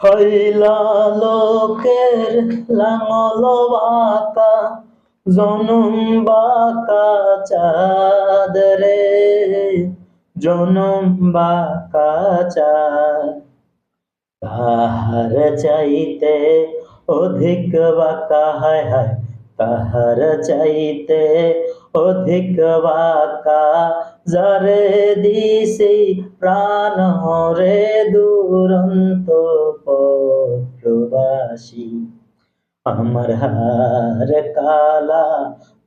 হইলা লোকের লাঙল বাঁকা জনম বাঁকা চাঁদ রে। জনম বাঁকা চাঁদ। তাহার চাইতে অধিক বাঁকা, হায় হায়। তাহার চাইতে অধিক বাঁকা যারে দিছি প্রাণ রে দুরন্ত পরবাসী আমার হার কালা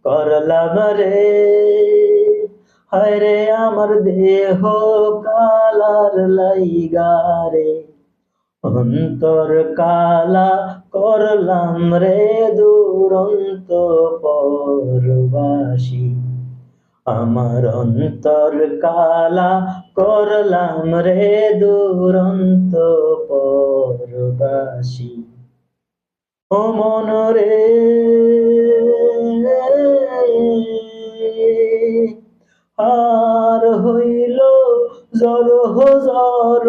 করলাম রে। হায় রে আমার দেহ কালার লাইগারে অন্তর কালা করলাম রে দুরন্ত পরবাসী আমার অন্তর কালা করলাম রে দুরন্ত পরবাসী। ও মন রে আর হইল জর জর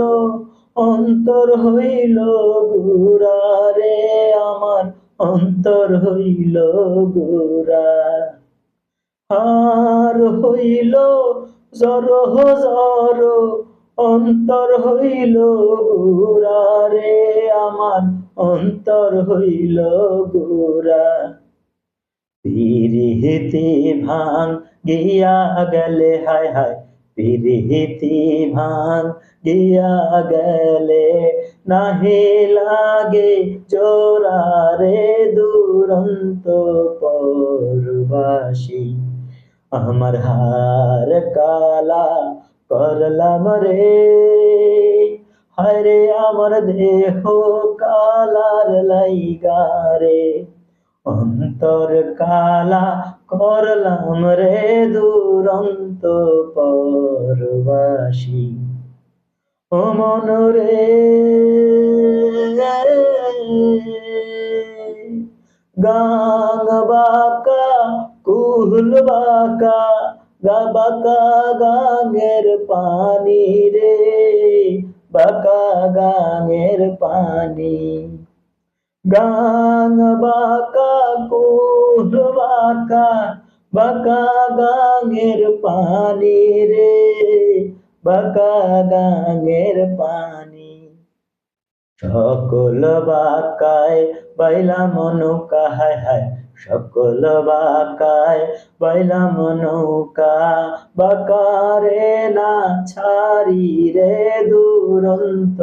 অন্তর হইল গুড়া রে, আমার অন্তর হইল গুড়া। আর হইল জর জর অন্তর হইল গুড়া রে, আমার অন্তর হইল গুড়া। পিরিহিতি ভাঙ গিয়া গেলে, হায় হায়, পিরিহিতি ভাঙ গিয়া গেলে নাহি লাগে জোরা রে দুরন্ত পরবাসী। আমার হার কালা করলাম রে হরে আমার দেহ কালার লাইগা রে অন্তর কালা করলাম রে দুরন্ত পরবাসী ও মন রে গাং বাকা কুহুল বাকা, গা বাকা গাঙের পানি রে, বাকা গাঙের পানি। গান বাকা কুল বাকা বাকা গাঙের পানি রে, বাকা গাঙের পানি। সকল বাকায় বাইলা মনুকা হায় হায় সকল বাকায় বাইলা মনুকা, বাকারে না ছাড়ি রে দুরন্ত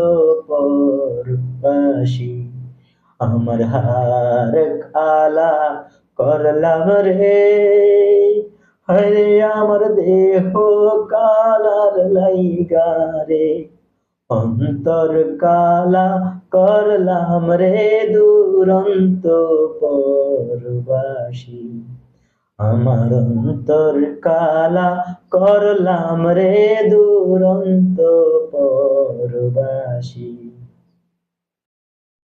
পরবাসী। আমার হার কালা করলাম রে হরে আমার দেহ কালার লাইগা রে। অন্তর কালা করলাম রে দুরন্ত পরবাসী। আমার অন্তর কালা করলাম রে দুরন্ত পরবাসী।